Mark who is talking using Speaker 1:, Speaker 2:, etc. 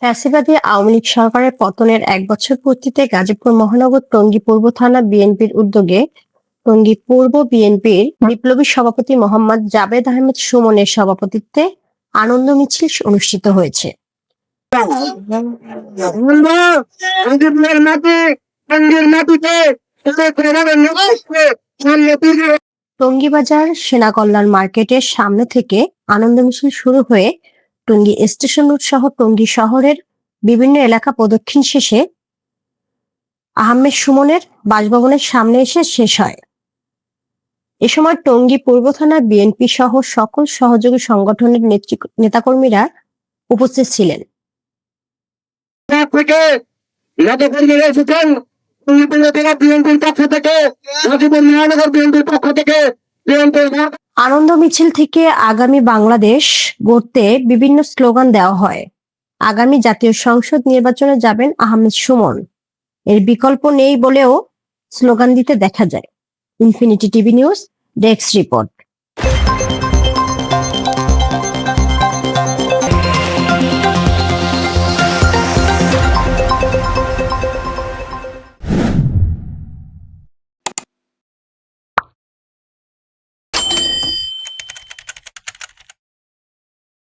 Speaker 1: ফ্যাসিবাদী আওয়ামী লীগ সরকারের পতনের এক বছর পূর্তিতে গাজীপুর মহানগর টঙ্গী পূর্ব থানা বিএনপির উদ্যোগে টঙ্গী পূর্ব বিএনপির বিপ্লবী সভাপতি মোহাম্মদ জাবেদ আহমেদ সুমনের সভাপতিত্বে আনন্দ মিছিল অনুষ্ঠিত হয়েছে টঙ্গী বাজার সেনা কল্যাণ মার্কেটের সামনে থেকে আনন্দ মিছিল শুরু হয়ে টঙ্গী স্টেশন রোড সহ টঙ্গী শহরের বিভিন্ন এলাকা প্রদক্ষিণ শেষে আহমেদ সুমনের বাসভবনের সামনে এসে শেষ হয়। এ সময় টঙ্গী পূর্ব থানা বিএনপি সহ সকল সহযোগী সংগঠনের নেতৃ- নেতাকর্মীরা উপস্থিত ছিলেন। আনন্দ মিছিল থেকে আগামী বাংলাদেশ গড়তে বিভিন্ন স্লোগান দেওয়া হয়। আগামী জাতীয় সংসদ নির্বাচনে যাবেন আহমেদ সুমন। এর বিকল্প নেই বলেও স্লোগান দিতে দেখা যায়। Infinity TV news, desk report.